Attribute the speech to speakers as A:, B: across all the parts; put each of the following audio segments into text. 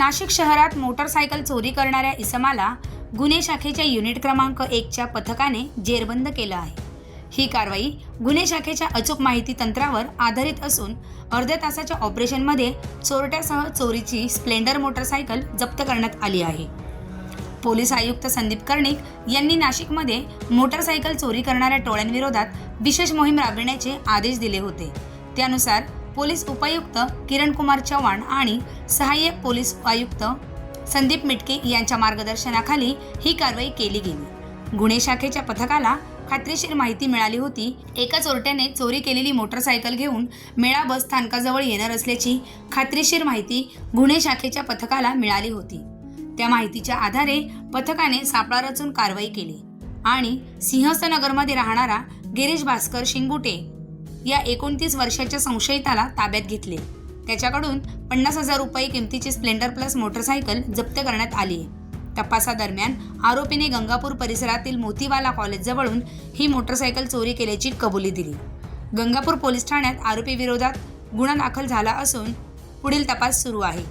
A: नाशिक शहरात मोटरसायकल चोरी करणाऱ्या इसमाला गुन्हे शाखेच्या युनिट क्रमांक एकच्या पथकाने जेरबंद केलं आहे. ही कारवाई गुन्हे शाखेच्या अचूक माहिती तंत्रावर आधारित असून अर्ध्या तासाच्या ऑपरेशनमध्ये चोरट्यासह चोरीची स्प्लेंडर मोटरसायकल जप्त करण्यात आली आहे. पोलीस आयुक्त संदीप कर्णिक यांनी नाशिकमध्ये मोटरसायकल चोरी करणाऱ्या टोळ्यांविरोधात विशेष मोहीम राबविण्याचे आदेश दिले होते. त्यानुसार पोलीस उपायुक्त किरण कुमार चव्हाण आणि सहाय्यक पोलीस आयुक्त संदीप मिटके यांच्या मार्गदर्शनाखाली ही कारवाई केली गेली. गुन्हे शाखेच्या पथकाला खात्रीशीर माहिती मिळाली होती. एका चोरट्याने चोरी केलेली मोटरसायकल घेऊन मेळा बस स्थानकाजवळ येणार असल्याची खात्रीशीर माहिती गुन्हे शाखेच्या पथकाला मिळाली होती. त्या माहितीच्या आधारे पथकाने सापळा रचून कारवाई केली. आणि सिंहस्थनगरमध्ये राहणारा गिरीश भास्कर शिंगुटे या एकोणतीस वर्षाच्या संशयिताला ताब्यात घेतले. त्याच्याकडून पन्नास हजार रुपये किमतीची स्प्लेंडर प्लस मोटरसायकल जप्त करण्यात आली. तपासादरम्यान आरोपीने गंगापूर परिसरातील मोतीवाला कॉलेजजवळून ही मोटरसायकल चोरी केल्याची कबुली दिली. गंगापूर पोलीस ठाण्यात आरोपीविरोधात गुन्हा दाखल झाला असून पुढील तपास सुरू आहे.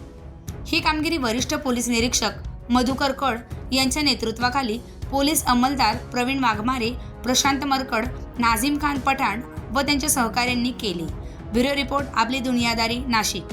A: ही कामगिरी वरिष्ठ पोलीस निरीक्षक मधुकर कड यांच्या नेतृत्वाखाली पोलीस अंमलदार प्रवीण वाघमारे प्रशांत मरकड नाझीम खान पठाण व त्यांच्या सहकाऱ्यांनी केली. ब्युरो रिपोर्ट आपली दुनियादारी नाशिक.